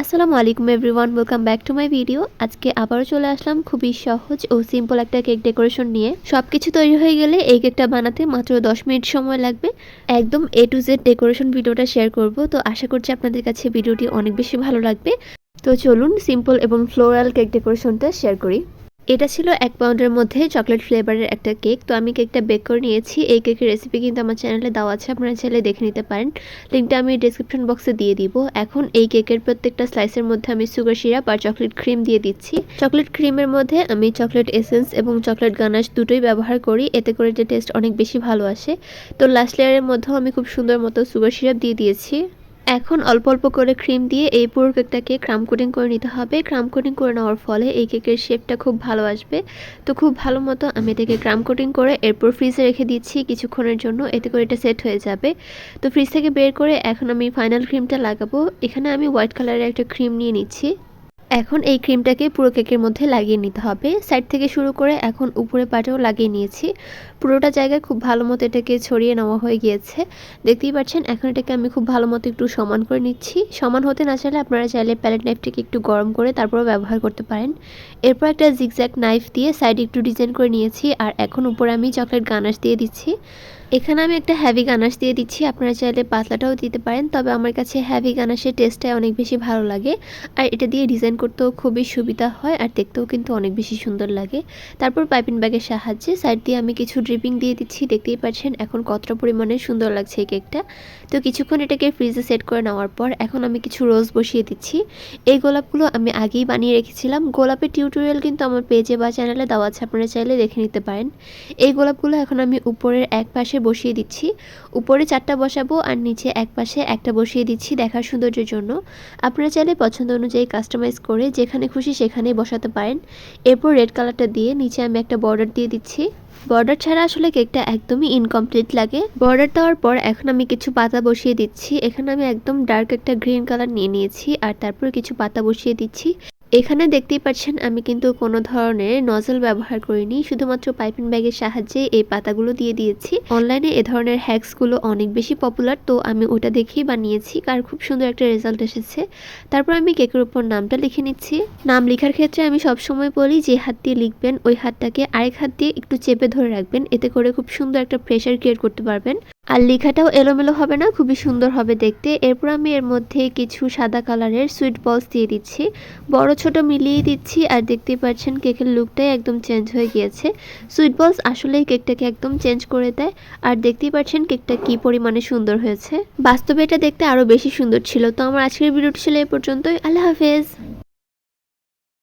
আসসালামু আলাইকুম everyone welcome back to my video আজকে আবারও চলে আসলাম খুবই সহজ ও সিম্পল একটা কেক ডেকোরেশন নিয়ে। সব কিছু তৈরি হয়ে গেলে এই কেকটা বানাতে মাত্র দশ মিনিট সময় লাগবে। একদম এ টু জেড ডেকোরেশন ভিডিওটা শেয়ার করব। তো আশা করছি আপনাদের কাছে ভিডিওটি অনেক বেশি ভালো লাগবে। তো চলুন সিম্পল এবং ফ্লোরাল কেক ডেকোরেশনটা শেয়ার করি। এটা ছিল এক পাউন্ডের মধ্যে চকলেট ফ্লেভারের একটা কেক। তো আমি কেকটা বেক করে নিয়েছি। এই কেকের রেসিপি কিন্তু আমার চ্যানেলে দেওয়া আছে। আপনারা চাইলে দেখে নিতে পারেন। লিঙ্কটা আমি ডিসক্রিপশন বক্সে দিয়ে দিব। এখন এই কেকের প্রত্যেকটা স্লাইসের মধ্যে আমি সুগার সিরাপ আর চকলেট ক্রিম দিয়ে দিচ্ছি। চকলেট ক্রিমের মধ্যে আমি চকলেট এসেন্স এবং চকলেট গানাশ দুটোই ব্যবহার করি। এতে করে যে টেস্ট অনেক বেশি ভালো আসে। তো লাস্ট লেয়ারের মধ্যেও আমি খুব সুন্দর মতো সুগার সিরাপ দিয়ে দিয়েছি। এখন অল্প অল্প করে ক্রিম দিয়ে এই পুরো কেকটাকে ক্রাম কোটিং করে নিতে হবে। ক্রাম কোটিং করে নেওয়ার ফলে এই কেকের শেপটা খুব ভালো আসবে। তো খুব ভালো মতো আমি এটাকে ক্রাম কোটিং করে এরপর ফ্রিজে রেখে দিচ্ছি কিছুক্ষণের জন্য, এতে করে এটা সেট হয়ে যাবে। তো ফ্রিজ থেকে বের করে এখন আমি ফাইনাল ক্রিমটা লাগাবো। এখানে আমি হোয়াইট কালারের একটা ক্রিম নিয়ে নিচ্ছি। এখন এই ক্রিমটাকে পুরো কেকের মধ্যে লাগিয়ে নিতে হবে। সাইড থেকে শুরু করে এখন উপরে পাটেও লাগিয়ে নিয়েছি। পুরোটা জায়গায় খুব ভালো মতো এটাকে ছড়িয়ে নেওয়া হয়ে গিয়েছে। দেখতেই পাচ্ছেন, এখন এটাকে আমি খুব ভালো মতো একটু সমান করে নিচ্ছি। সমান হতে না চাইলে আপনারা চাইলে প্যালেট নাইফটাকে একটু গরম করে তারপরও ব্যবহার করতে পারেন। এরপর একটা জিগজ্যাক নাইফ দিয়ে সাইডে একটু ডিজাইন করে নিয়েছি আর এখন উপরে আমি চকলেট গানাশ দিয়ে দিচ্ছি। এখানে আমি একটা হ্যাভি গানাশ দিয়ে দিচ্ছি, আপনারা চাইলে পাতলাটাও দিতে পারেন, তবে আমার কাছে হ্যাভি গানাশের টেস্টটাই অনেক বেশি ভালো লাগে। আর এটা দিয়ে ডিজাইন করতেও খুবই সুবিধা হয় আর দেখতেও কিন্তু অনেক বেশি সুন্দর লাগে। তারপর পাইপিং ব্যাগের সাহায্যে সাইড দিয়ে আমি কিছু ড্রিপিং দিয়ে দিচ্ছি, দেখতেই পাচ্ছেন এখন কতটা পরিমাণে সুন্দর লাগছে এই কেকটা। তো কিছুক্ষণ এটাকে ফ্রিজে সেট করে নেওয়ার পর এখন আমি কিছু রোজ বসিয়ে দিচ্ছি। এই গোলাপগুলো আমি আগেই বানিয়ে রেখেছিলাম। গোলাপের টিউটোরিয়াল কিন্তু আমার পেজে বা চ্যানেলে দেওয়া আছে, আপনারা চাইলে দেখে নিতে পারেন। এই গোলাপগুলো এখন আমি উপরের এক পাশে বসিয়ে দিচ্ছি। উপরে চারটা বসাবো আর নিচে এক পাশে একটা বসিয়ে দিচ্ছি দেখার সৌন্দর্যের জন্য। আপনারা চাইলে পছন্দ অনুযায়ী কাস্টমাইজ করে যেখানে খুশি সেখানেই বসাতে পারেন। এরপর রেড কালারটা দিয়ে নিচে আমি একটা বর্ডার দিয়ে দিচ্ছি। বর্ডার ছাড়া আসলে কেকটা একদমই ইনকমপ্লিট লাগে। বর্ডার দেওয়ার পর এখন আমি কিছু পাতা বসিয়ে দিচ্ছি। এখানে আমি একদম ডার্ক একটা গ্রিন কালার নিয়ে নিয়েছি আর তারপর কিছু পাতা বসিয়ে দিচ্ছি। এখানে দেখতেই পাচ্ছেন, আমি কিন্তু কোনো ধরনের নজল ব্যবহার করিনি। শুধুমাত্র পাইপিং ব্যাগের সাহায্যে এই পাতাগুলো দিয়ে দিয়েছি। অনলাইনে এ ধরনের হ্যাক্সগুলো অনেক বেশি পপুলার, তো আমি ওটা দেখেই বানিয়েছি আর খুব সুন্দর একটা রেজাল্ট এসেছে। তারপর আমি কেকের উপর নামটা লিখে নিচ্ছি। নাম লেখার ক্ষেত্রে আমি সবসময় বলি, যে হাত দিয়ে লিখবেন, ওই হাতটাকে আরেক হাত দিয়ে একটু চেপে ধরে রাখবেন। এতে করে খুব সুন্দর একটা প্রেশার ক্রিয়েট করতে পারবেন। আর লেখাটাও এলোমেলো হবে না, খুবই সুন্দর হবে দেখতে। এরপর আমি এর মধ্যে কিছু সাদা কালারের সুইট বলস দিয়ে দিচ্ছি। বড়, ছোট মিলিয়ে দিচ্ছি আর দেখতেই পাচ্ছেন কেকের লুকটাই একদম চেঞ্জ হয়ে গিয়েছে। সুইট বলস আসলেই কেকটাকে একদম চেঞ্জ করে দেয়। আর দেখতেই পাচ্ছেন কেকটা কি পরিমাণে সুন্দর হয়েছে। বাস্তবে এটা দেখতে আরও বেশি সুন্দর ছিল। তো আমার আজকের ভিডিওটি ছিল এ পর্যন্তই। আল্লাহ হাফেজ।